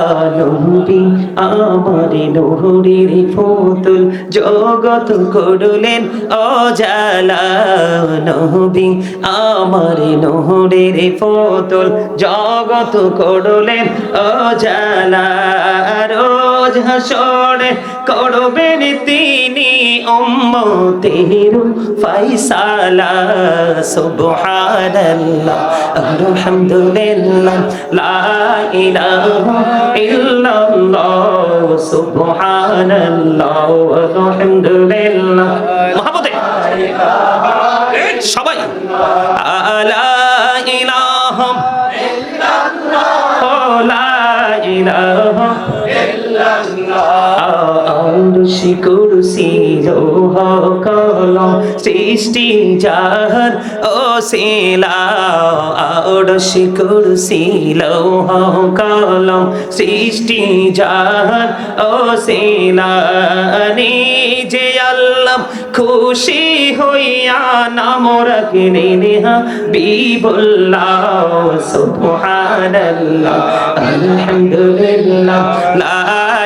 আনন্দি আমার নহরির ফুতুল জগত করলেন অজালা। নবী আমার নহরের ফুতুল জগত করলেন অজালা। রোজ হাসরে করবেন তিনি উম্মতের ফাইসালা সুবহানাল্লাহ, আলহামদুলিল্লাহ, লা ইলাহা ইল্লাল্লাহ, সুবহানাল্লাহ, আলহামদুলিল্লাহ। মহাবতে সবাই, আলা ইলাহা ইল্লাল্লাহ, লা ইলাহা আরশি কুরসি লোহ কলম সৃষ্টি যাহার ও শিলা। আরশি কুরসি লোহ কলম সৃষ্টি যাহার ও শিলা। নিজে আল্লাহ খুশি হইয়া নাম রাখলেন হাবিবুল্লাহ সুবহানাল্লাহ, আলহামদুলিল্লাহ, লা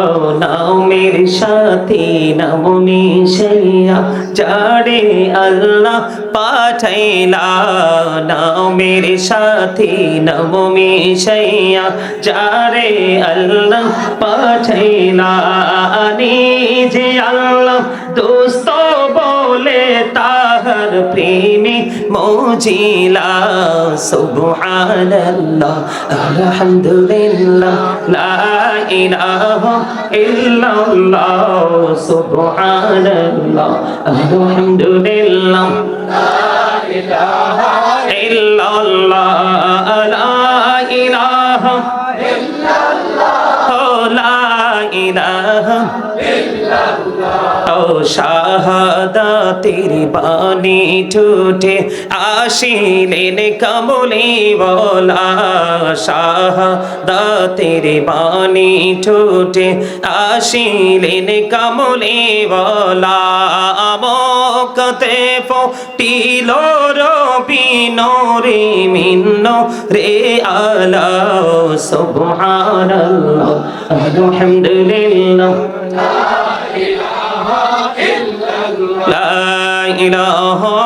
ও নামের সাথে নামনি সেইয়া যারে আল্লাহ পাঠাইলা। নামের সাথে নামমি সেইয়া যারে আল্লাহ পাঠাইলা। নিজে আল্লাহ দোষ প্রেমে মজিলা সুবহানাল্লাহ আলহামদুলিল্লাহ লা ইলাহা ইল্লাল্লাহ সুবহানাল্লাহ আলহামদুলিল্লাহ লা ইলাহা ইল্লাল্লাহ ও শাহাদাতের বাণী ঠুটে আসিলেন কমলি বলা। শাহাদাতের বাণী ঠুটে আসিলেন কমলি বলা। মকতে ফটিল রবি নরে মিন্ন রে আলা সুবহানাল্লাহ, আলহামদুলিল্লাহ। ইলাহা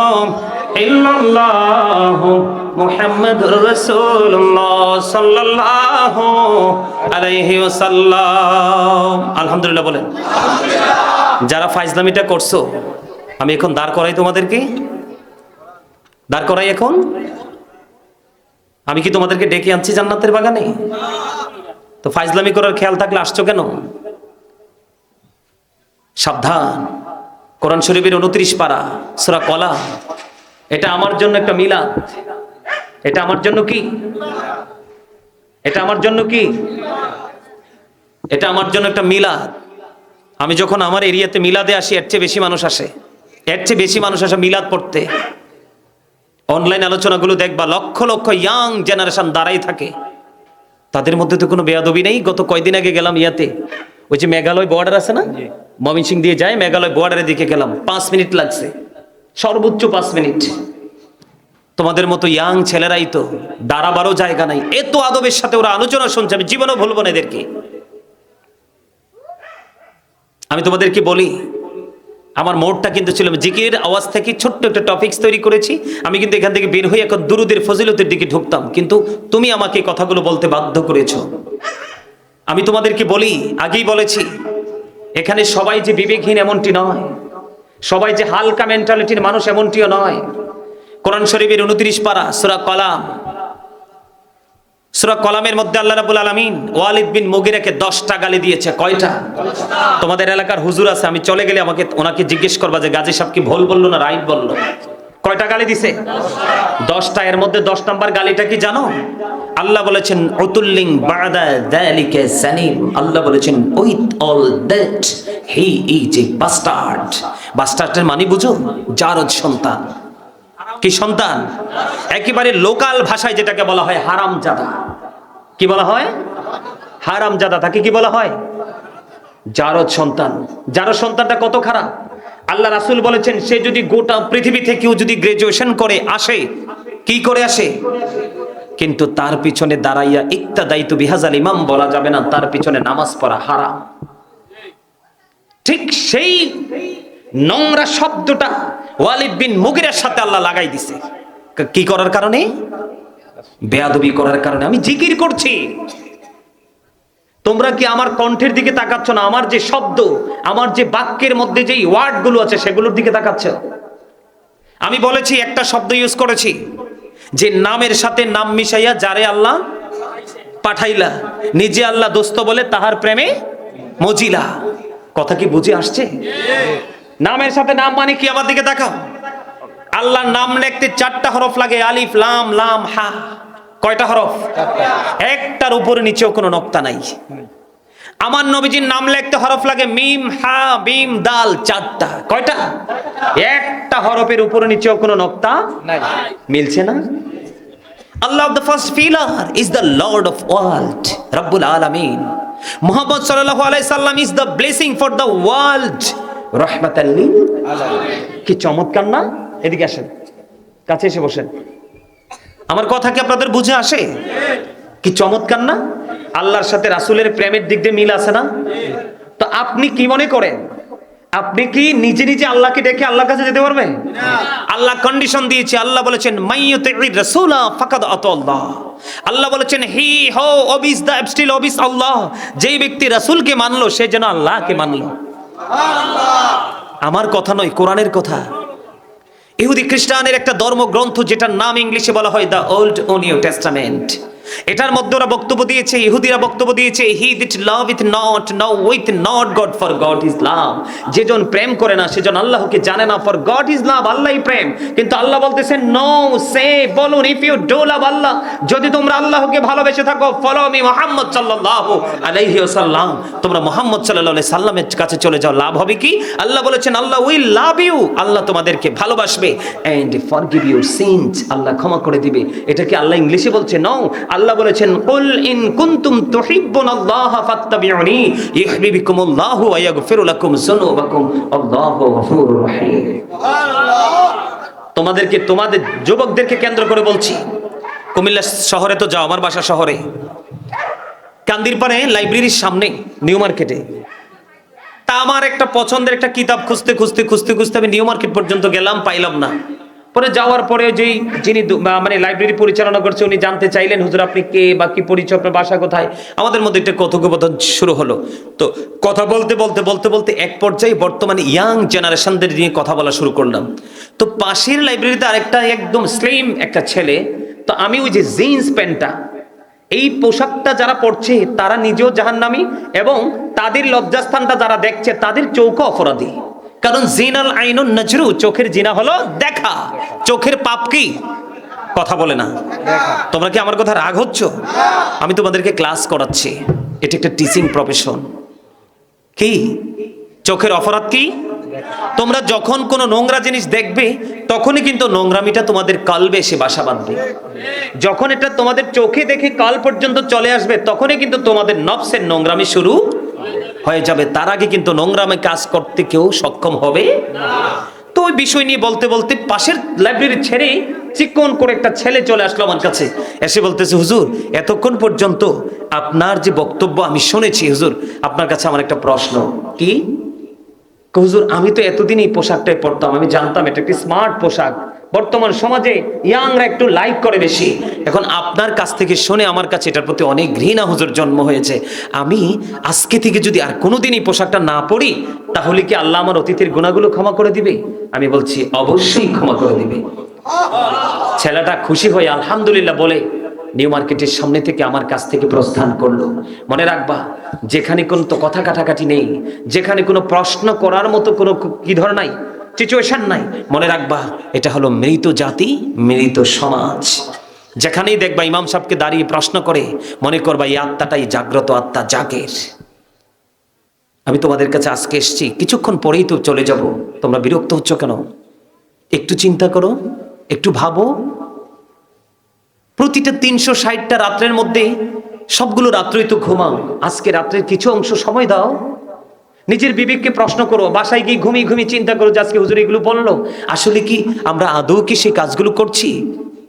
রাসূলুল্লাহ সাল্লাল্লাহু আলাইহি ওয়াসাল্লাম। আলহামদুলিল্লাহ বলেন। যারা ফাইজলামিটা করছ, আমি এখন দাঁড় করাই তোমাদেরকে? দাঁড় করাই এখন? আমি কি তোমাদেরকে ডেকে আনছি জান্নাতের বাগানে? তো ফাইজলামি করার খেয়াল থাকলে আসছো কেন? সাবধান। কোরআন শরীফের উনত্রিশ পারা, সুরা কলা, এটা আমার জন্য একটা মিলাদ। এটা আমার জন্য কি? এটা আমার জন্য কি? এটা আমার জন্য একটা মিলাদ। আমি যখন আমার এরিয়াতে মিলাদে আসি, এর চেয়ে বেশি মানুষ আসে। এর চেয়ে বেশি মানুষ আসে মিলাদ পড়তে। অনলাইন আলোচনাগুলো দেখবা, লক্ষ লক্ষ ইয়াং জেনারেশন দাঁড়াই থাকে। তাদের মধ্যে তো কোনো বেয়াদবি নেই। গত কয়দিন আগে গেলাম ইয়াতে। ওই যে মেঘালয় বর্ডার আছে না? ময়মনসিং দিয়ে যায় মেঘালয় বর্ডারের দিকে গেলাম। পাঁচ মিনিট লাগছে। সর্বোচ্চ পাঁচ মিনিট। তোমাদের মতো ইয়াং ছেলেরাই তো দাঁড়াবারও জায়গা নাই। এত আদবের সাথে ওরা আলোচনা শুনছে আমি জীবনেও ভুলবো না এদেরকে। আমি তোমাদেরকে বলি আমার মোড়টা কিন্তু ছিল জিকির আওয়াজ থেকে ছোট্ট একটা টপিকস তৈরি করেছি। আমি কিন্তু এখান থেকে বের হয়ে এখন দুরুদের ফজিলতের দিকে ঢুকতাম। কিন্তু তুমি আমাকে কথাগুলো বলতে বাধ্য করেছ। আমি তোমাদেরকে বলি, আগেই বলেছি, এখানে সবাই যে বিবেকহীন এমনটি নয়, সবাই যে হালকা মেন্টালিটির মানুষ এমনটিও নয়। কোরআন শরীফের উনত্রিশ পারা, সুরা কলাম। সুরা কলামের মধ্যে আল্লাহ রাবুল আলমিন ওয়ালিদ বিন মুগিরাকে দশটা গালি দিয়েছে। কয়টা? তোমাদের এলাকার হুজুর আছে, আমি চলে গেলে আমাকে, ওনাকে জিজ্ঞেস করবা যে গাজী সাহেব কি ভুল বলল না রাইট বলল? কয়টা গালি দিছে? দশটা, এর মধ্যে দশ নাম্বার গালিটা কি জানো? আল্লাহ বলেছেন অতুল্লিং বাদা যালিকা সানিম। আল্লাহ বলেছেন, with all that, he is a bastard. বাস্টার্ডের মানে বুঝো জারদ সন্তান। কি সন্তান? একেবারে লোকাল ভাষায় যেটাকে বলা হয় হারাম জাদা কি বলা হয়? হারাম জাদা তাকে কি বলা হয়? জারদ সন্তান। জারদ সন্তানটা কত খারাপ? আল্লাহ রাসূল বলেছেন, সে যদি গোটা পৃথিবী থেকেও যদি গ্রাজুয়েশন করে, আসে, কি করে আসে? কিন্তু তার পিছনে দাঁড়াইয়া ইকতা দায়িত্ব বিহাজাল ইমাম বলা যাবে না, তার পিছনে নামাজ পড়া হারাম। ঠিক সেই নোংরা শব্দটা ওয়ালিদ বিন মুগিরের সাথে আল্লাহ লাগাই দিছে। কি করার কারণে? বেয়াদবি করার কারণে। আমি জিকির করছি। তোমরা কি আমার কণ্ঠের দিকে তাকাচ্ছ না? আমার যে শব্দ, আমার যে বাক্যের মধ্যে যে ওয়ার্ডগুলো আছে, সেগুলোর দিকে তাকাচ্ছ? আমি বলেছি, একটা শব্দ ইউজ করেছি। যে নামের সাথে নাম মিশাইয়া যারে আল্লাহ পাঠাইলা নিজে আল্লাহ দোস্ত বলে তাহার প্রেমে মজিলা। কথা কি বুঝে আসছে? নামের সাথে নাম মানে কি? আমার দিকে তাকাও। আল্লাহর নাম লিখতে চারটা হরফ লাগে আলিফ লাম লাম হা। কয়টা হরফ? একটার উপরে নিচেও কোনো নক্তা নাই। আমার নবীজির নাম লিখতে হরফ লাগে মিম হা বিম দাল চারটা। কয়টা? একটা হরফের উপরে নিচেও কোনো নক্তা নাই। মিলছে না? Allah the first pillar is the lord of world রব্বুল আলামিন মুহাম্মদ সাল্লাল্লাহু আলাইহি সাল্লাম is the blessing for the world রাহমাতাল লিল। কি চমৎকার না? এদিকে আসেন কাছে এসে বসেন। আমার কথা কি আপনাদের বুঝে আসে? কি চমৎকার না? আল্লাহর সাথে রাসূলের প্রেমের দিক দিয়ে মিল আছে না? তো আপনি কি মনে করেন? আপনি কি নিজে নিজে আল্লাহকে ডেকে আল্লাহর কাছে যেতে পারবেন? আল্লাহ কন্ডিশন দিয়েছে, আল্লাহ বলেছেন ফাকাদ আল্লাহ। বলেছেন, হি, হো, অবিস দা স্টিল অবিস আল্লাহ। যেই ব্যক্তি রাসূলকে মানলো, সে যেন আল্লাহকে মানলো। আমার কথা নয়, কোরআনের কথা। ইহুদি খ্রিস্টানের একটা ধর্মগ্রন্থ, যেটার নাম ইংলিশে বলা হয় দ্য ওল্ড ও নিউ টেস্টামেন্ট। এটার মধ্যে ওরা বক্তব্য দিয়েছে, ইহুদিরা বক্তব্য দিয়েছে he that love with not know with not God for God is love যেজন প্রেম করে না সেজন আল্লাহকে জানে না ফর গড ইজ লাভ আল্লাহই প্রেম। কিন্তু আল্লাহ বলতেছেন নো সে বলুন if you do love Allah, যদি তোমরা আল্লাহকে ভালোবেসে থাকো ফলো মি মুহাম্মদ সাল্লাল্লাহু আলাইহি ওয়াসাল্লাম। তোমরা মুহাম্মদ সাল্লাল্লাহু আলাইহি সাল্লামের কাছে চলে যাও, লাভ হবে কি? আল্লাহ বলেছেন, আল্লাহ উইল লাভ ইউ আল্লাহ তোমাদেরকে ভালোবাসবে। And forgive your sins Allah ক্ষমা করে দিবে। এটা কি আল্লাহ ইংলিশে বলছে? নো আল্লাহ বলেছেন, কুল ইন কুনতুম তুহিব্বুনাল্লাহ ফাত্তাবিউনি, ইউহিব্বুকুমুল্লাহু ওয়া ইয়াগফিরু লাকুম যুনুবাকুম, আল্লাহু গফুরুর রহিম। তোমাদেরকে, তোমাদের যুবকদেরকে কেন্দ্র করে বলছি, কুমিল্লা শহরে তো যাও, আমার বাসা শহরে। কান্দির পারে লাইব্রেরির সামনে, নিউ মার্কেটে। তা আমার একটা পছন্দের একটা কিতাব খুঁজতে খুঁজতে খুঁজতে খুঁজতে আমি নিউ মার্কেট পর্যন্ত গেলাম, পাইলাম না। পরে যাওয়ার পরে যেই যিনি মানে লাইব্রেরি পরিচালনা করছে, উনি জানতে চাইলেন, হুজুর, আপনি কে বা কি পরিচয়? আপনার বাসা কোথায়? আমাদের মধ্যে একটা কথোপকথন শুরু হলো। তো কথা বলতে বলতে বলতে বলতে এক পর্যায়ে বর্তমানে ইয়াং জেনারেশনদের নিয়ে কথা বলা শুরু করলাম। তো পাশের লাইব্রেরিতে আরেকটা একদম স্লিম একটা ছেলে, তো আমি ওই যে জিন্স প্যান্টটা, এই পোশাকটা যারা পড়ছে তারা নিজেও জাহান্নামি এবং তাদের লজ্জাস্থানটা যারা দেখছে, তাদের চৌক অপরাধী। কারণ জিনাল আইনুন নজরু চোখের জিনা হলো দেখা। চোখের পাপ কি? কথা বলে না। তোমরা কি আমার কথা রাগ হচ্ছ? আমি তোমাদেরকে ক্লাস করাচ্ছি। এটা একটা টিচিং প্রফেশন কি? চোখের অপরাধ কি? তোমরা যখন কোনো নোংরা জিনিস দেখবে তখনই কিন্তু নোংরামিটা তোমাদের কালবে এসে বাসা বাঁধবে। যখন এটা তোমাদের চোখে দেখে কাল পর্যন্ত চলে আসবে তখনই কিন্তু তোমাদের নফসের নোংরামি শুরু হয়ে যাবে, তার আগে কিন্তু নোংরামে কাজ করতে কেউ সক্ষম হবে তো ওই বিষয় নিয়ে বলতে বলতে পাশের লাইব্রেরি ছেড়ে চিকন করে একটা ছেলে চলে আসলো আমার কাছে। এসে বলতেছে, হুজুর, এতক্ষণ পর্যন্ত আপনার যে বক্তব্য আমি শুনেছি, হুজুর, আপনার কাছে আমার একটা প্রশ্ন। কি? হুজুর, আমি তো এতদিন এই পোশাকটাই পরতাম, আমি জানতাম এটা একটি স্মার্ট পোশাক। বর্তমান সমাজে ইয়াংরা একটু লাইক করে বেশি। এখন আপনার কাছ থেকে শুনে আমার কাছে এটার প্রতি অনেক ঘৃণা হুজুর জন্ম হয়েছে। আমি আজকে থেকে যদি আর কোনোদিন এই পোশাকটা না পরি, তাহলে কি আল্লাহ আমার অতীতের গুণাগুলো ক্ষমা করে দিবে? আমি বলছি, অবশ্যই ক্ষমা করে দিবে। ছেলেটা খুশি হয়ে আলহামদুলিল্লাহ বলে নিউ মার্কেটের সামনে থেকে আমার কাছ থেকে প্রস্থান করল। মনে রাখবা, যেখানে কোনো তো কথা কাটাকাটি নেই, যেখানে কোনো প্রশ্ন করার মতো কোনো কি ধর নাই সিচুয়েশন নাই। মনে রাখবা, এটা হলো মৃত জাতি, মৃত সমাজ। যেখানেই দেখবা ইমাম সাহেবকে দাঁড়িয়ে প্রশ্ন করে, মনে করবা এই আত্মাটাই জাগ্রত আত্মা জাগের। আমি তোমাদের কাছে আজকে এসেছি, কিছুক্ষণ পরেই তো চলে যাব। তোমরা বিরক্ত হচ্ছ কেন? একটু চিন্তা করো, একটু ভাবো। প্রতিটা তিনশো ষাটটা রাত্রের মধ্যে সবগুলো রাত্রই তো ঘুমাও। আজকে রাত্রের কিছু অংশ সময় দাও। নিজের বিবেককে প্রশ্ন করো, বাসায় গিয়ে ঘুমিয়ে ঘুমিয়ে চিন্তা করো যে আজকে হুজুর এগুলো বলল। আসলে কি আমরা আদৌ কি সেই কাজগুলো করছি?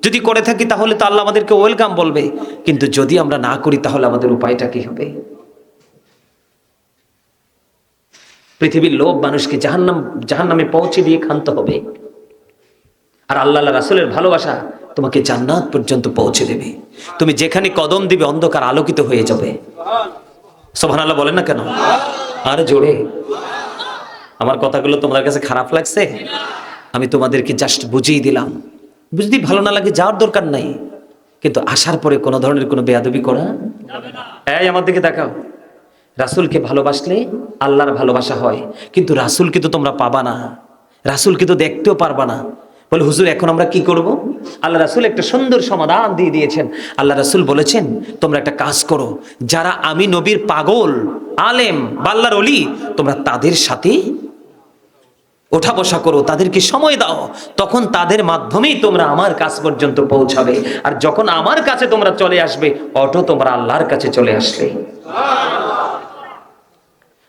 যদি করে থাকি তাহলে তো আল্লাহ আমাদেরকে ওয়েলকাম বলবে। কিন্তু যদি আমরা না করি তাহলে আমাদের উপায়টা কি হবে? পৃথিবীর লোভ মানুষকে জাহান্নাম, জাহান্নামে পৌঁছে দিয়ে ক্ষান্ত হবে। আর আল্লাহ রাসুলের ভালোবাসা তোমাকে জান্নাত পর্যন্ত পৌঁছে দেবে। তুমি যেখানে কদম দিবে অন্ধকার আলোকিত হয়ে যাবে। সোভান আল্লাহ বলেন না কেন? আর জোরে। আমার কথাগুলো তোমাদের কাছে খারাপ লাগছে? আমি তোমাদেরকে জাস্ট বুঝিয়ে দিলাম। বুঝতেই ভালো না লাগে যাওয়ার দরকার নাই। কিন্তু আসার পরে কোনো ধরনের কোনো বেয়াদবি করা এই, আমার দিকে দেখাও রাসুলকে ভালোবাসলে আল্লাহর ভালোবাসা হয়। কিন্তু রাসুলকে তো তোমরা পাবা না। রাসুলকে তো দেখতেও পারবা না। বলে, হুজুর, এখন আমরা কি করব? আল্লাহ রাসুল একটা সুন্দর সমাধান দিয়ে দিয়েছেন। আল্লাহ রাসুল বলেছেন, তোমরা একটা কাজ করো, যারা আমি নবীর পাগল, আলেম, বাল্লার অলি, তোমরা তাদের সাথে ওঠা বসা করো, তাদেরকে সময় দাও, তখন তাদের মাধ্যমেই তোমরা আমার কাছ পর্যন্ত পৌঁছাবে। আর যখন আমার কাছে তোমরা চলে আসবে, অটো তোমরা আল্লাহর কাছে চলে আসলে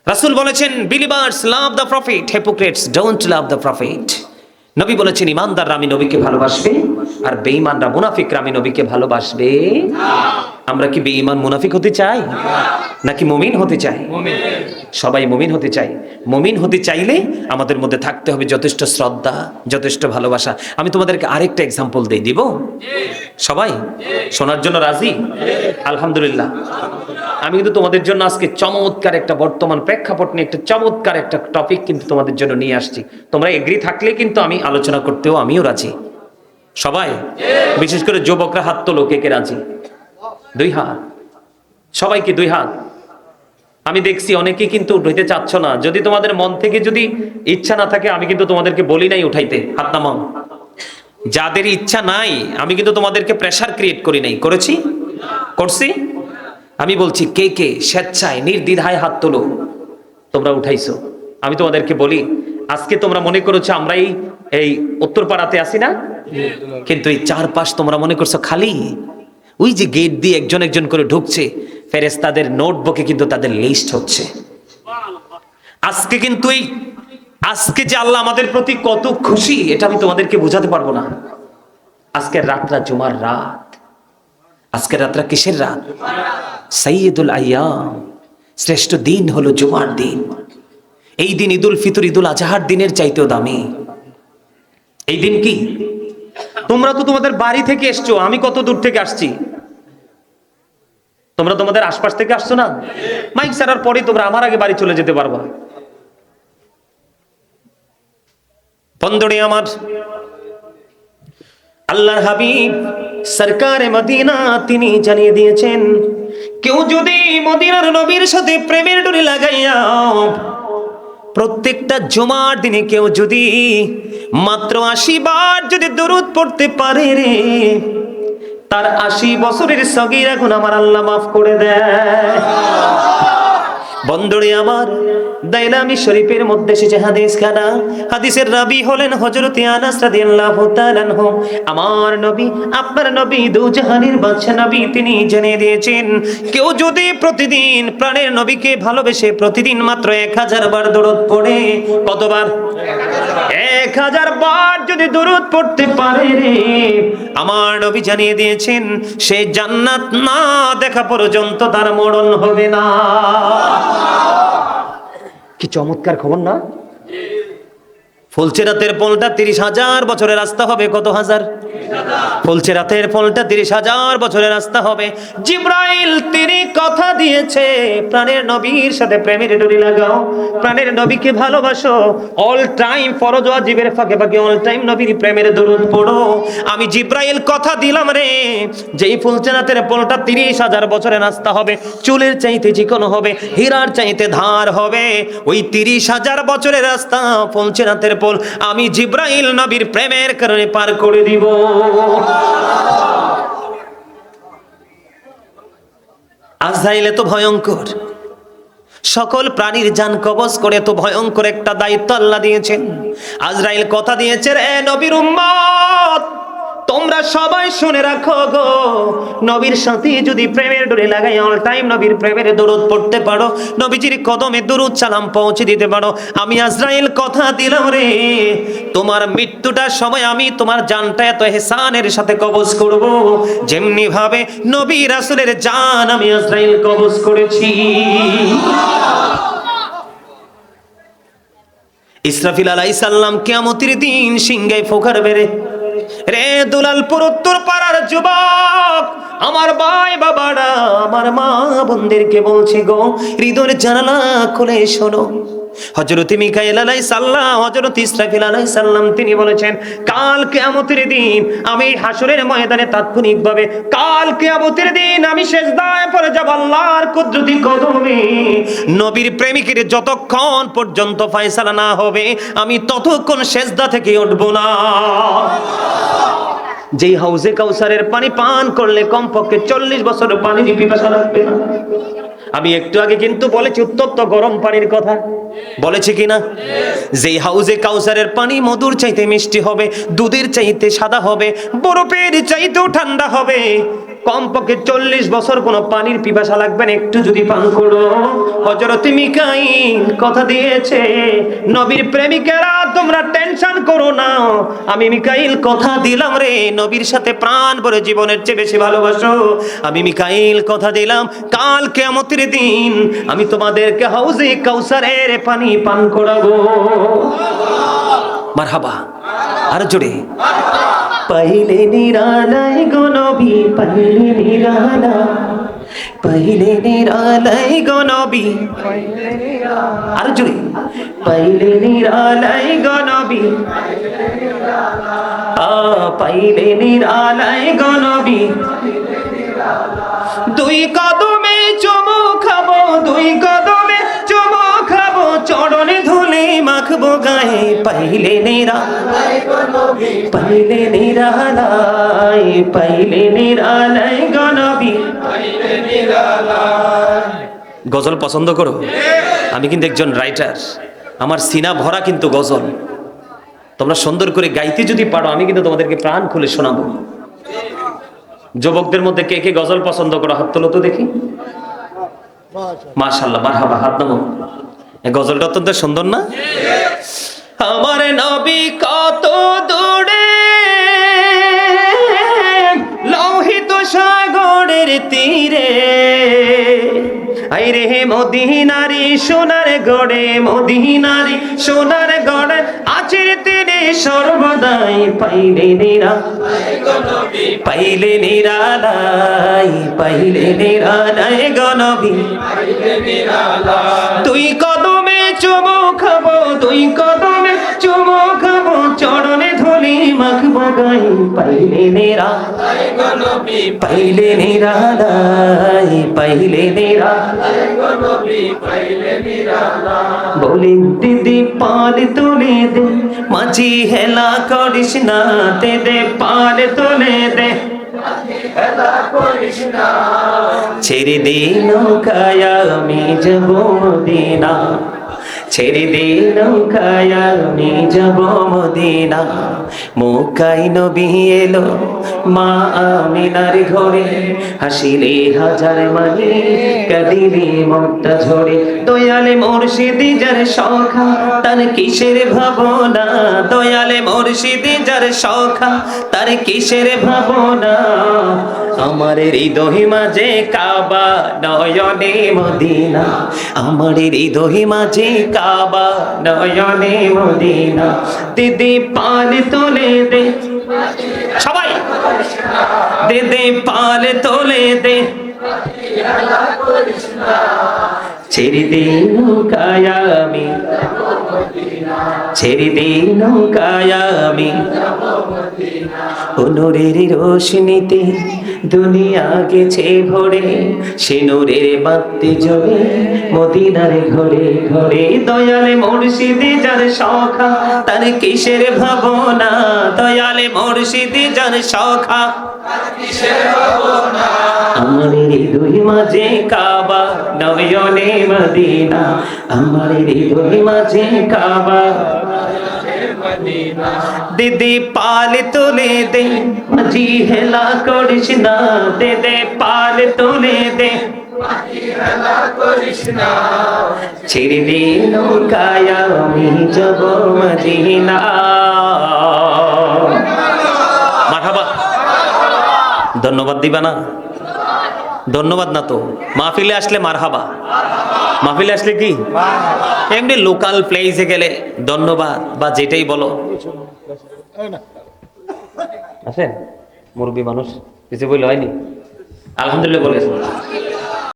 রাসূল বলেছেন believers love the prophet hypocrites don't love the prophet নবী বলেছেন, ইমানদাররা আমি নবীকে ভালোবাসবে আর বেঈমানরা মুনাফিকরা আমি নবীকে ভালোবাসবে। আমরা কি বেঈমান মুনাফিক হতে চাই নাকি মুমিন হতে চাই? সবাই মমিন হতে চাই। মমিন হতে চাইলে আমাদের মধ্যে থাকতে হবে যথেষ্ট শ্রদ্ধা, যথেষ্ট ভালোবাসা। আমি তোমাদেরকে আরেকটা এক্সাম্পল দিয়ে দিব। সবাই? শোনার জন্য রাজি? আলহামদুলিল্লাহ। আমি কিন্তু তোমাদের জন্য আজকে চমৎকার একটা বর্তমান প্রেক্ষাপট নিয়ে একটা চমৎকার একটা টপিক কিন্তু তোমাদের জন্য নিয়ে আসছি। তোমরা এগ্রি থাকলে কিন্তু আমি আলোচনা করতেও আমিও রাজি। সবাই? বিশেষ করে যুবকরা হাত তোলো কে কে রাজি? দুই হাত। সবাইকে দুই হাত? আমি দেখছি অনেকে কিন্তু উঠাইতে চাচ্ছ না। যদি তোমাদের মন থেকে যদি ইচ্ছা না থাকে, আমি কিন্তু তোমাদেরকে বলি নাই উঠাইতে, হাত নামাও। যাদের ইচ্ছা নাই, আমি কিন্তু তোমাদেরকে প্রেশার ক্রিয়েট করি নাই। করেছি? করছি? আমি বলছি, কে কে স্বেচ্ছায়, নির্দ্বিধায় হাত তোলো, তোমরা উঠাইছো। আমি তোমাদেরকে বলি, আজকে তোমরা মনে করেছ আমরাই এই উত্তরপাড়াতে আসি না? কিন্তু এই চারপাশ তোমরা মনে করছ খালি। ওই যে গেট দিয়ে একজন একজন করে ঢুকছে ফেরেস্তাদের নোটবুকে কিন্তু তাদের লিস্ট হচ্ছে। আজকে কিন্তু এই আজকে যে আল্লাহ আমাদের প্রতি কত খুশি, এটা আমি তোমাদেরকে বোঝাতে পারব না। আজকের রাতটা জুমার রাত? আজকের রাতটা কিসের রাত? সৈয়দুল আয়াম। শ্রেষ্ঠ দিন হলো জুমার দিন। এই দিন ঈদুল ফিতর, ঈদুল আজহার দিনের চাইতেও দামি। এই দিন কি? তোমরা তো তোমাদের বাড়ি থেকে এসছো, আমি কত দূর থেকে আসছি? তোমরা তোমাদের আশপাশ থেকে আসছো না? মাইক সারার পরে তোমরা আমার আগে বাড়ি চলে যেতে পারবা। বন্ধুরে আমার, আল্লাহর হাবিব সরকারে মদিনা তিনি জানিয়ে দিয়েছেন, কেউ যদি মদিনার নবীর সাথে প্রেমের ডোরি লাগাইয়া, প্রত্যেকটা জমার দিনে কেউ যদি মাত্র আশি বার যদি দরুদ পড়তে পারে রে তার আশি বছরের সগির এখন আমার আল্লাহ মাফ করে দেয়। বন্ধুরে আমার দাইলামি শরীফের মধ্যে এসেছে হাদিস খানা। হাদিসের রাবি হলেন হযরত আনাস রাদিয়াল্লাহু তাআলা আনহু। আমার নবী, আপনার নবী দুজাহানের বাদশা নবী তিনি জানিয়ে দিয়েছেন, কেউ যদি প্রতিদিন প্রাণের নবীকে ভালোবেসে প্রতিদিন মাত্র এক হাজার বার দরুদ পড়ে, কতবার? এক হাজার বার যদি দরুদ পড়তে পারে রে। আমার নবী জানিয়ে দিয়েছেন, সে জান্নাত না দেখা পর্যন্ত তার মরণ হবে না। কি চমৎকার খবর না? ফুলচেরাতের পোলটা তিরিশ হাজার বছরের রাস্তা হবে, কত হাজার? ফুলচেরাতের পোলটা তিরিশ হাজার বছরের রাস্তা হবে। জিব্রাইল তিনি কথা দিয়েছে, প্রাণের নবীর সাথে প্রেমের ডুরি লাগাও, প্রাণের নবীকে ভালোবাসো। অল টাইম ফরজ ওয়াজিবের ফাঁকে ফাঁকে অল টাইম নবীর প্রেমের দরুদ পড়ো। আমি জিব্রাইল কথা দিলাম রে, যেই ফুলচেরাতের পোলটা তিরিশ হাজার বছরের রাস্তা হবে, চুলের চাইতে চিকন হবে, হীরার চাইতে ধার হবে। ওই তিরিশ হাজার বছরের রাস্তা ফুলচেরাতের পোল আমি জিব্রাইল নবীর প্রেমের কারণে পার করে দিব। আজরাইল এত ভয়ঙ্কর। সকল প্রাণীর যান কবজ করে তো ভয়ঙ্কর একটা দায়িত্ব আল্লাহ দিয়েছেন। আজরাইল কথা দিয়েছেন এ নবীর উম্মত তোমরা সবাই শুনে রাখো গো। নবীর সাথে যদি প্রেমের ডোরে লাগাই অল টাইম নবীর প্রেমের দরুদ পড়তে পারো, নবীজির কদমে দরুদ সালাম পৌঁছে দিতে পারো। আমি আজরাইল কথা দিলাম রে। তোমার মৃত্যুটার সময় আমি তোমার জানটা এত হেসানের সাথে কবজ করব। যেমনি ভাবে নবী রাসূলের জান আমি আজরাইল কবজ করেছি। ইসরাফিল আলাইহিস সালাম কিয়ামতের দিন সিংহায় ফোকার বেড়ে রে দুলালপুর উত্তর পাড়ার যুবক, আমার ভাই বাবারা, আমার মা বোনদেরকে বলছি গো, হৃদয়ের জানালা খুলে শোনো। হজরত মিকাইল আলাই সাল্লাম হজরত ইসরাফিল আলাই সাল্লাম তিনি বলেছেন, কাল কেয়ামতের দিন আমি হাসরের ময়দানে তাৎক্ষণিকভাবে, কাল কেয়ামতের দিন আমি শেষদায় পড়ে যাব আল্লাহর কুদরতি কদমে। নবীর প্রেমিকের যতক্ষণ পর্যন্ত ফয়সালা না হবে, আমি ততক্ষণ শেষদা থেকে উঠব না। যেই হাউজে কাউসারের পানি পান করলে কমপক্ষে চল্লিশ বছর পানি পিপাসা লাগবে না। আমি একটু আগে কিন্তু বলেছি, উত্তপ্ত গরম পানির কথা। বলেছি কিনা যেই হাউজে কাউসারের পানি মধুর চাইতে মিষ্টি হবে, দুধের চাইতে সাদা হবে, বরফের চাইতেও ঠান্ডা হবে। কমপক্ষে চল্লিশ বছর কোনো পানির পিপাসা লাগবে না, একটু যদি পান করো। হজরত মিকাইল কথা দিয়েছে, নবীর প্রেমিকেরা তোমরা টেনশন করো না। আমি মিকাইল কথা দিলাম রে, নবীর সাথে প্রাণ ভরে জীবনের চেয়ে বেশি ভালোবাসো। আমি মিকাইল কথা দিলাম, কাল কেমতের দিন আমি তোমাদেরকে হাউজে কাউসারের পানি পান করাবো। মারহাবা, আর জোরে। পাইলে নিরালাই গনবি পাইলে নিরালা পাইলে নিরালাই গনবি আর জুড়ে পাইলে নিরালাই গনবি পাইলে নিরালাই গনবি দুই কদমে চমু খাবো দুই কদম মাখবো গায়ে, পাইলে নেরা, পাইলে নিরালাই পাইলে নিরালাই গজল পছন্দ করো? আমি কিন্তু একজন রাইটার আমার সিনা ভরা কিন্তু গজল। তোমরা সুন্দর করে গাইতে যদি পারো, আমি কিন্তু তোমাদেরকে প্রাণ খুলে শোনাবো। যুবকদের মধ্যে কে কে গজল পছন্দ করো? হাত তোলো তো দেখি। মাশাল্লাহ মারহাবা, হাত নামো গজলটা অত্যন্ত সুন্দর না? আমার নবী কত দূরে, লোহিত সাগরের তীরে। আইরে মদিনারি, সোনার গড়ে, মদিনারি, সোনার গড়ে আচির তীরে সর্বদাই পাইলে নিরা। পাইলে নিরালাই পাইলে নিরালাই গনবী তুই কদমে চুমো খাব তুই কদমে চুমো খাব, চরণে ধুলি মাখবো গাই পাইলে নেরা, পাইলে নিরালাই পাইলে নেরা বলে দিদি, পাল তুলে দে, মাঝি হেলা করিস না তে দে পাল তুলে দে। ছেড়ে দে নৌকায়, আমি যাব মদিনা। ছেড়ে দে নৌকায় আমি যাব মদিনা মুকাই নবী এলো মা আমিনার ঘরে। হাসিলে হাজার মানে কাদিলে মনটা ঝরে। দয়ালে মুর্শিদি যার সখা, তার কিসের ভাবনা? দয়ালে মুর্শিদি যার সখা, তার কিসের ভাবনা? আমার হৃদয় মাঝে কাবা নয়নে মদিনা। আমার হৃদয় মাঝে কাবা, নয়নে মদিনা। দিদি পাল তোলে দে। সবাই। দিদি পাল তোলে দে। ছেড়ে দে আমি ছেড়ে নৌকায় আমি অনুরের রোশনীতে দুনিয়া গেছে ভরে সে নূরের বাত্তি জলে মদিনার ঘরে ঘরে দয়ালে মুর্শিদি যার সখা, তার কিসের ভাবনা? দয়ালে মুর্শিদি যার সখা আমার হৃদয় মাঝে কাবা নয়নে মদিনা। আমার হৃদয় মাঝে কাবা। দিদি পাল তুলে দে, মাঝি হেলা করিস না। দে দে পাল তুলে দে ধন্যবাদ দিবা না। ধন্যবাদ না তো। মাহফিলে আসলে মারহাবা। মাহফিলে আসলে কি? এমনি লোকাল প্লেসে গেলে ধন্যবাদ বা যেটাই বলো। আসেন? মুরব্বী মানুষ, কিছু বললে হয়নি? আলহামদুলিল্লাহ বলে